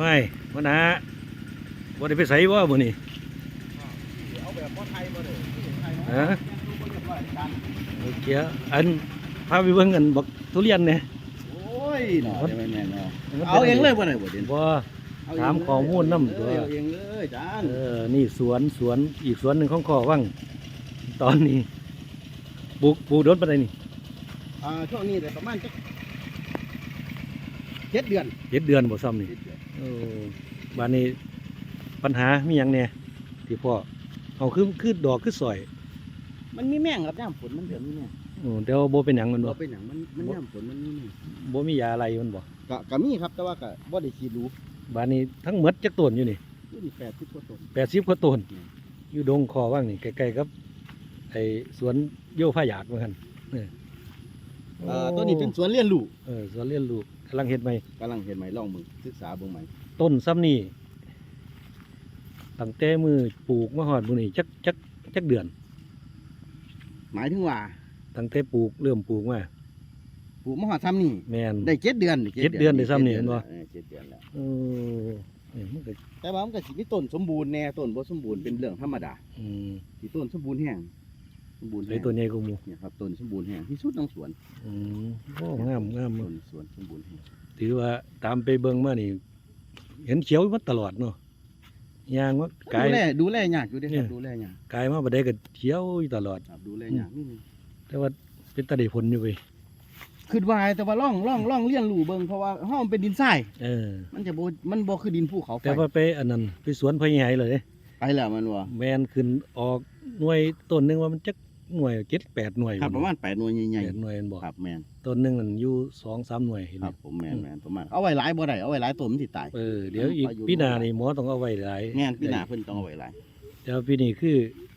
ว้ายวันนะบ่ได้ไปใส่บ่มื้อนี้เอาแบบพ่อไทยมาเลยไทยฮะโอเคอันพาไปเบิ่งกันบักทุเรียนเนี่ยโอ้ยหน่อยแม่นแม่นเนาะเอาเองเลยบ่ได้บ่เด่นบ่ถามข้อมูลนำตัวเอาเองเลยจานเออนี่สวนสวนอีกสวนหนึ่งของข้อว่างตอนนี้ปลูกปลูกโดนปานใดนี่อ่าช่วงนี้ได้ประมาณจักเจ็ดเดือนเจ็ดเดือนบ่ซ้ำนี่ เจ็ดเดือนเออบ้านนี้ปัญหามีหยังแน่ที่พ่อเอาคือคือดอกคือสอยมันมีแม่งครับย่ามฝนมันเดือนนี้เนี่ยโอ้เดี๋ยวบ่เป็นหยังมันบ่บ่เป็นหยังมันมันย่ามฝนมันมีแม่งบ่มียาอะไรมันบ่ก็ก็มีครับแต่ว่าก็บ่ได้ขีดรู้บ้านนี้ทั้งหมดจักต้นอยู่นี่อยู่นี่แปดสิบกว่าต้น80กว่าต้นอยู่ดงคอว่างนี่ใกล้ๆกับไอ้สวนโยพายากเหมือนกันเอออ่าตัวนี้เป็นสวนเรียนรู้เออสวนเรียนรู้กำลังเฮ็ดใหม่กำลังเห็นไหมลองมึงศึกษาเบิ่งใหม่ต้นซ้ำนี่ตั้งแต่มือปลูกมาหอดมือนี่จักจักจักเดือน หมายถึงว่าตั้งแต่ปลูกเริ่มปลูกมาปลูกมะฮอดซ้ำนี่แมนได้เจ็ดเดือนเจ็ดเดือนได้ซ้ำนี่เห็นบ่เออเจ็ดเดือนแล้วเออเอ้ยมันก็แต่ว่ามันก็สิมีต้นสมบูรณ์แน่ต้นบ่สมบูรณ์เป็นเรื่องธรรมดาอืมที่ต้นสมบูรณ์แห้ง สมบูรณ์ไอแห้งตัวใหญ่กูมูเนี่ยครับต้นสมบูรณ์แห้งที่สุดของสวนอืมโอ้งามงามต้นสวนสมบูรณ์แห้งถือว่าตามไปเบิ่งมานี่ เห็นเขียวมาตลอดเนาะยางว่ากายดูแลดูแลยากอยู่เด้เนี่ครัยบดูแลยากกายมาบ่ได้ก็เขียวอยู่ตลอด ครับดูแลยากนิดนึงแต่ว่าเป็นตาได้ผลอยู่ไปคือว่าแต่ว่าล่องล่องล่องเลี้ยนรู้เบิ่งเพราะว่าเฮามันเป็นดินทรายเออ มันจะบ่มันบ่คือดินภูเขาไฟแต่ว่าไปอันนั้นไปสวนพะใหญ่เลยเด้ไปแล้วมันว่าแมนขึ้นออกหน่วยต้นหนึงว่ามันจัก หน่วยเจ็ดแปดหน่วยครับประมาณ8หน่วยใหญ่แปดหน่วยมันบอกๆครับแม่นต้นหนึงนั่นอยู่สองสามหน่วยเห็นคไหมรับผมแม่นแม่นประมาณเอาไว้หลายบ่ได้เอาไว้หลายต้นมันสิตายเออเดี๋ยวอีกอายุปีหน้านี่หมอต้องเอาไว้หลายแม่นพี่หน้าเพิ่นต้องเอาไว้หลายแต่ว่าปีนี้คือ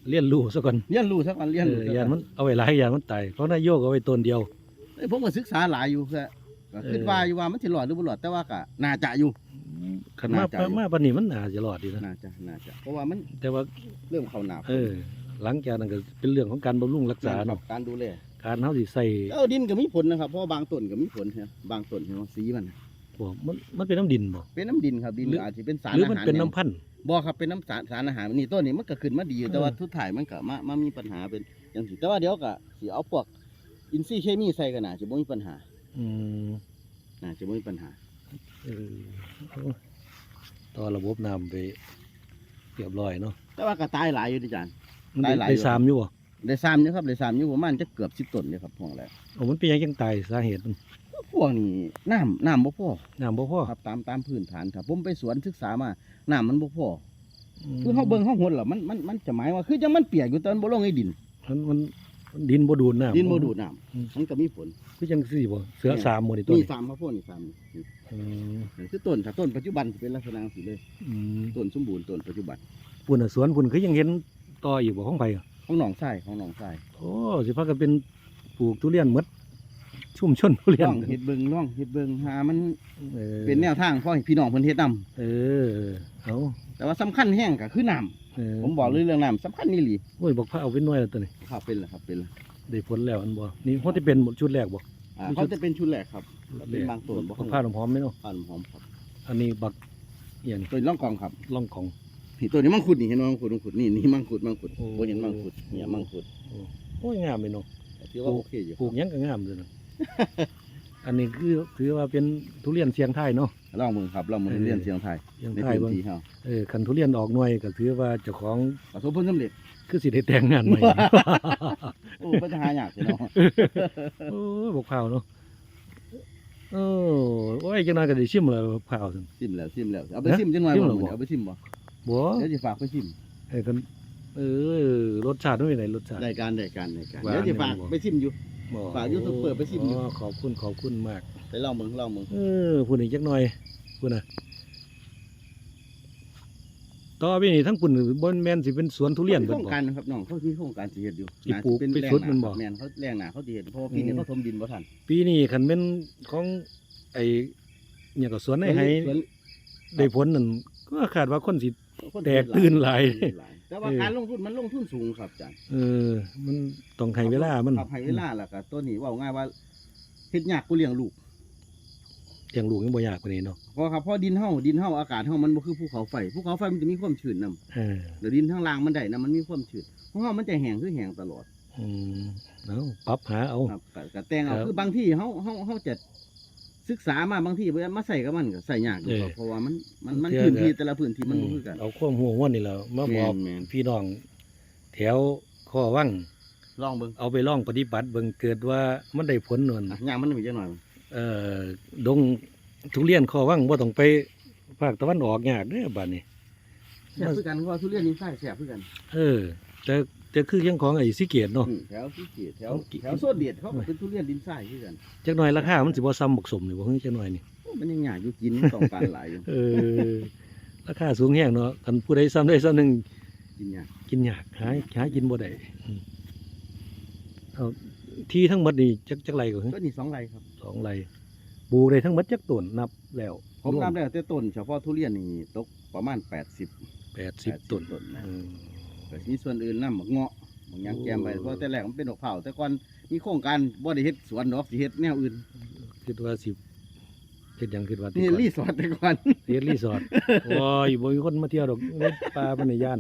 เลี้ยนรู้ซะก่อนเรียนรู้สักวันเรียนเอรู้อสักยานวัมันนเอาไว้หลายยานมันตายเพราะนายโยกเอาไว้ต้นเดียว เอ้ยผมก็ศึกษาหลายอยู่คือก็คิดเออ ว่าอยู่ว่ามันสิรอดหรือบ่รอดแต่ว่าก็น่าจะอยู่ ขันมาน่าจะอยู่ มาปานนี้มันน่าจะรอดดีนะน่าจะน่าจะเพราะว่ามันแต่ว่าเริ่มเข้าหนาเออ หลังจากนั้นก็เป็นเรื่องของการบำรุงรักษาครัเนาะบการดูแลการเฮาสิใส่เออดินก็มีผลนะครับเพราะว่าบางต้นก็มีผลครับบางต้นเห็นว่าสีมันบ่มันมันเป็นน้ำดินบ่เป็นน้ำดินครับดินหรืออาจจะเป็นสารหรืออามันหารเป็นแน้ำพันธุ์บ่ครับเป็นน้ำสารสารอาหารนี่ต้นนี้มันก็ขึ้นมาดีอยู่แต่ว่าเออทุกถ่ายมันก็มามามีปัญหาเป็นอย่างสิแต่ว่าเดี๋ยวก็สิเอาพวกอินทรีย์เคมีใส่กันน่าจะบ่มีปัญหาอืมน่าจะบ่มีปัญหาเออต่อระบบน้ำไปเรียบร้อยเนาะแต่ว่าก็ตายหลายอยู่ดิจาน มันได้หลายๆได้อยู่ สามอยู่บ่ได้ซ้ำอยู่ครับได้ซ้ำอยู่ประมาณจะเกือบ10ต้นเลยครับพวกแล้วโอ้มันเป็นหยังจังตายสาเหตุมันพวกนี้น้ำน้ำบ่พอน้ำบ่พอครับตามตามพื้นฐานครับ ผมไปสวนศึกษามาน้ำมันบ่พอคือเฮาเบิ่งเฮาหดล่ะมันมันมันจะหมายว่าคือจังมันเปียกอยู่แต่มันบ่ลงในดิน มันมันมันดินบ่ดูดน้ำ ดินบ่ดูดน้ำอืมมันก็มีผล คือจังซี่บ่เสือสามหมดนี่ต้นมีนี่สามครับพวกนี้สามนี่อืมนี่คือต้นถ้าต้นปัจจุบันสิเป็นลักษณะสิเลยอืมต้นสมบูรณ์ต้นปัจจุบัน ปุ่นน่ะสวนปุ่นคือยังเห็น ต่ออยู่บ่ของไผอะของหนองทรายของหนองทรายโอ้สิพากันเป็นปลูกทุเรียนหมดชุ่มชนทุเรียนล่องเฮ็ดเบิ่งล่องเฮ็ดเบิ่งหามันออเป็นแนวทางพ่อให้พี่น้องเพิ่นเฮ็ดนํเออเอาแต่ว่าสำคัญแห้งก็คือน้ำเออผมบอกเลยเรื่องน้ำสำคัญนี่หลีโอ้ยบอกพาเอาเป็นหน่วยแล้วตัวนี้ครับเป็นแล้วครับเป็นแล้วได้ผลแล้วอันบ่นี่เขาที่เป็นหมดชุดแรกบ่ อ่ามีชุดเขาจะเป็นชุดแรกครับ เป็นบางต้นบ่ บักผ้าหอมๆไหมเนาะพันหอมครับอันนี้บักเอียนต้นล่องกองครับ ล่องของ นี่ตัวนี้มังคุดนี่เห็นไหมมังคุดมังคุดนี่นี่มังคุดมังคุดโอ้โอ้เห็นมังคุดเนี่ยมังคุดโอ้ยงามเลยเนาะ ถือว่าโอเคอยู่ปลูกหยังก็งามเลยนะอันนี้คือถือว่าเป็นทุเรียนเสียงไทยเนาะ ลองมึงครับลองมึงเออเรียนเสียงไทยเสียงในไทยพื้เบิ่งนที่เฮาเออคันทุเรียนออกหน่วยก็ถือว่าเจ้าของประสบผลสำเร็จคือสิได้แต่งงานใหม่ โอ้ปัญหายากใช่เนาะโอ้ยบอกเผาวเนาะโอ้โอ้ยจังน้อยก็ได้ชิมเลยบอกเผาวซั่น ซิมแล้วซิมแล้วเอาไปฮะซิมจังหน่อยซิมบ่เหรอ มื้อนี้เอาไปซิมบ่ บ่เดี๋ยวสิฝากไปซิมไอ้กันเออรสชาติไม่เป็นไรรสชาติ รายการรายการรายการว่าเดี๋ยวสิฝากแม่นบ่ไปซิมอยู่บ่ฝาก YouTuber ไปชิมอยู่ อ๋อขอบคุณขอบคุณมาก ไปลองมึงลองมึงเออพูดอีกจักหน่อยพูดน่ะต่อไปนี่ทั้งปุ่นบนแมนสิเป็นสวนทุเรียนโคเบิรดงบ่ การนะครับน้องเขาที่โครงการสิเฮ็ดอยู่สิปลูกน่าสิไปแรงสุดหามันบ่แม่นเขาแรงหนาเขาสิเฮ็ดเพราะว่าปีนี้เขาถมดินบ่ทันปีนี้คันเป็นของไอ้เนี่ยก็สวนให้ให้สวนได้ผลนั่นก็คาดว่าคนสิ คนแตกตื่นหลายแต่ว่าเออการลงทุนมันลงทุนสูงครับอาจารย์เออ มันต้องให้เวลามันครับให้เวลาแล้วก็ตัวนี้เว่าง่ายว่าเฮ็ดยากกูเลี้ยงลูกเลี้ยงลูกยังบ่ยากกว่านี้เนาะเพราะครับเพราะดินเฮาดินเฮาอากาศเฮามันบ่คือภูเขาไฟภูเขาไฟมันจะมีความชื้นนํเออเดี๋ยวดินข้างล่างมันได้นะมันมีความชื้นของเฮามันจะแห้งคือแห้งตลอดอืมเอาปรับหาเอา ครับก็ก็แต่งเอาครับ คือบางที่เฮาเฮาเฮาจะ ศึกษามาบางที่มาใส่กับมันก็ใส่ยากอยู่ครับเพราะว่ามันมันมันพื้นที่แต่ละพื้นที่มันบ่คือกัน เอาความหัวว่านี่แหละมาบอกแม่นพี่น้องแถวข้อวังๆลองเบิ่งเอาไปลองปฏิบัติเบิ่งเกิดว่ามันได้ผลนวลอะย่างมันมีจังหน่อย เอ่อดงทุเรียนข้อวังบ่ต้องไปภาคตะวันออกยากเด้อบัดนี้แซ่บคือกันเพราะว่าทุเรียนนี่ใส่แซ่บคือกัน เออ แต่ แต่คือยังของไอ้สิเกตเนาะ อืมแถวที่เกียรติแถวเอากิแถวโซนเดียดเขาก็เป็นทุเรียนดินทรายคือกันจักหน่อยราคามันสิบ่ซ้ำบักสมนี่บ่เฮ้ยจักหน่อยนี่ โอ้มันยังยากอยู่กินต้องการหลายอยู่เออ ราคาสูงแฮงเนาะคันผู้ใดซ้ำได้ซ้ำหนึงกินยากกินยากหาหากินบ่ได้อืมเอาที่ทั้งหมดนี่จักจักไรก็ก็นี่สองไรครับ สองไรปลูกได้ทั้งหมดจักต้นนับแล้วผมนับได้แต่ต้นเฉพาะทุเรียนนี่ตกประมาณ 80 แปดสิบต้นต้นนะ อืม แต่มีส่วนอื่นนำบักเงาะบางอย่างแกมไปเพราะแต่แรกมันเป็นดอกเผาแต่ก่อนมีโครงการบ่ได้เฮ็ดสวนดอกสิเฮ็ดแนวอื่นคิดว่าสิเฮ็ดหยังคิดว่านี่รีสอร์ทแต่ก่อนเฮ็ดรีสอร์ทโอ้ยบ่มีคนมาเที่ยวดอกในป่าปานในย่าน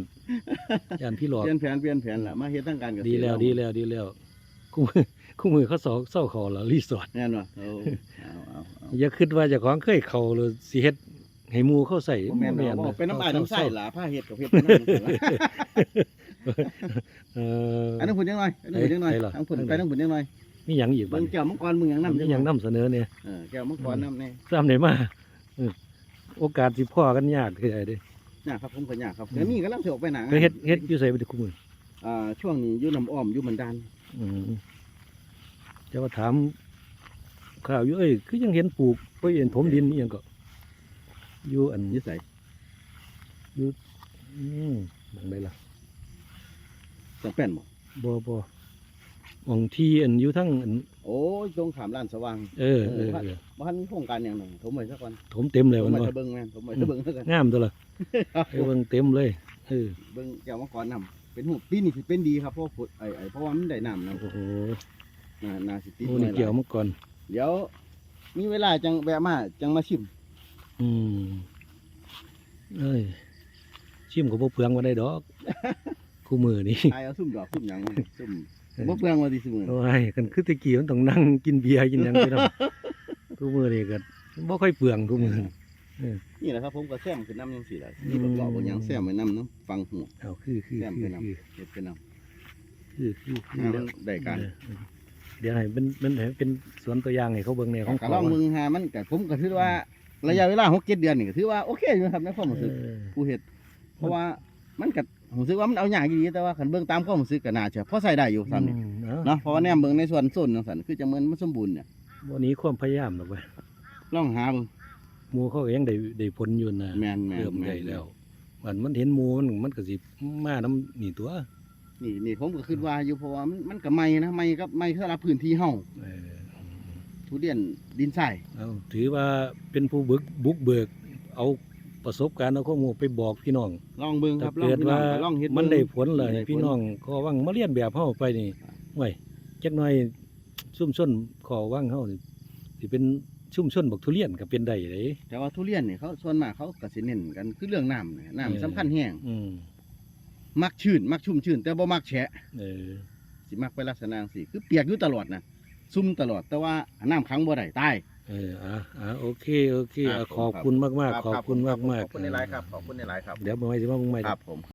ย่านพี่หลอก เปลี่ยนแผนเปลี่ยนแผนล่ะมาเฮ็ดทางการเกษตรดีแล้วดีแล้วดีแล้วคู่มือคู่มือเขาสอเศร้าเขาแล้วรีสอร์ทแน่นบ่เอาเอาเอาเอาอย่าคิดว่าเจ้าของเคยเข้าหรือสิเฮ็ด ให้หมู่เขาใส่บ่แม่นบ่ดอกบ่เป็นน้ำอายน้ำใส่เศร้ล่ะผ้าเฮ็ดกับเฮ็ดไปนำนั่นล่ะเอออันนั้นพุ่นจังหน่อยอันนั้นพุ่นจังหน่อยไหนล่ะทางพุ่นทางไหนไปทางพุ่นจังหน่อยมีหยังอีกบัเบิ่ดงนี้แก้วมังกรมึงหยังนำมีหยังนํเสนอเนี่ยเออแก้วมังกรนำแน่ซ้ำได้มาเออโอกาสสิพ่อกันยากคือไอ้เด้ยากครับผมก็ยากครับเดี๋ยวนี้กำลังสิออกไปหนังไปเฮ็ดเฮ็ดอยู่ไสบ่ได้คู่มืออ่าช่วงนี้อยู่น้ำอ้อมอยู่บันดาลอืมจะมาถามข่าวอยู่เอ้ยคือยังเห็นปลูกไปเห็นถมดินนี่ยังก็ อยู่อันนิสัยอืมบังไดล่ะจังแป้นบ่บ่บ่หมองที่อันอยู่ทั้งอัน โอ้ยตรงขามร้านสว่างเออเออเออบ้านมีโครงการอย่างหนึ่งผมไปสักวันถมเต็มเลยผมัมนไปว่าตะเบิงแม่นผมไปตะเบิงสักกันงามตัวละเออเบิ่งเต็มเลยเออเบิงแก้วมังกรนำเป็นหูปีนี้สิเป็นดีครับเพราะฝนไอ้ไอ้เพราะว่ามันได้น้ำนะโอ้โหนานาสิติดโอ้หน่นี่อยเกี่ยวละมาก่อนเดี๋ยวมีเวลาจังแวะมาจังมาชิม อืมเอ้ยชิมก็บ่เปลืองว่าได้ดอก คู่มือนี่ตายเอาซุ่มดอกซุ่มหยังซุ่มบ่เปลืองว่าสิซุ่มโอ้ยกันคือแตะกี้มันต้องนั่งกินเบียร์กินหยังไปนำคู่มือนี่ก็บ่ค่อยเปลืองคู่มือ นี่แหละครับผมก็แซมขึ้นน้ำยังสิล่ะอืมนี่บ่เลาะบ่หยังแซมไว้น้ำน้ำฟังหู เอาคือคือแซมคืไปอนำ คือเฮ็ดไปน้ำคือคือคืออ่าเดี๋มัยวนได้การเออเดี๋ยวให้เป็นเป็นให้เป็นสวนตัวอย่างให้เขาเบิ่งในของก็ลองมึงหามันก็ผมก็ถือว่า ระยะเวลา6 7เดือนนี่ก็ถือว่าโอเคอยู่ครับในความรู้สึกเออผู้เฮ็ดเพราะว่ามันก็ผมรู้สึกว่ามันเอายากอยู่ดีแต่ว่าคันเบิ่งตามความรู้สึกก็น่าจะพอใส่ได้อยู่ซ้ํนี่อืมเอาเนาะเพราะว่าแนมเบิ่งในส่วนส้นจังซั่นคือจังเหมือนมันสมบูรณ์เนี่ยวันนี้ความพยายามหรอกเว้ยลองหาเบิ่งหมูเขาก็ยังได้ได้ผลอยู่นะแม่นแม่นเริ่มแม่นได้แล้วมันมันเห็นหมูมันมันก็สิมาน้ำนี่ตัว นี่นี่ผมก็คิดว่าอยู่เพราะว่ามันมันก็ใหม่นะใหม่กับใหม่สำหรับพื้นที่เฮาเออ ทุเรียนดินทรายเอาถือว่าเป็นผู้บึกบุกเบิก เอาประสบการณ์เอาข้อมูลไปบอกพี่น้องลองเบิ่งคถ้ารับลองเกิดพี่น้อว่างก็ลองเฮ็ดมันเบิ่งได้ผลเลยได้ผล พี่น้องก็วังมาเรียนแบบเฮาไปนี่ห่วยจักหน่อยซุ่มชนขอวังเฮานี่สิเป็นชุ่มชนบักทุเรียนก็เป็นได้เลยแต่ว่าทุเรียนนี่เขาส่วนมากเขาก็สิเน้นกันคือเรื่องน้ำเนี่ยน้ำเออสำคัญแห้งอืมมักชื้นมักชุ่มชื้นแต่บ่มักแฉะเออสิมักไปลักษณะจังซี่คือเปียกอยู่ตลอดนะ ซุ่มตลอดแต่ว่าน้ำขังบ่ได้ตาย เอออะอะโอเคโอเคครัอะบผมขอบคุณมากๆขอบคุณมากขๆอบคุณในไลน์ครับขอบคุณในไลน์ครับเดี๋ยวมาไว้สิว่ามึงใหม่ ครับผม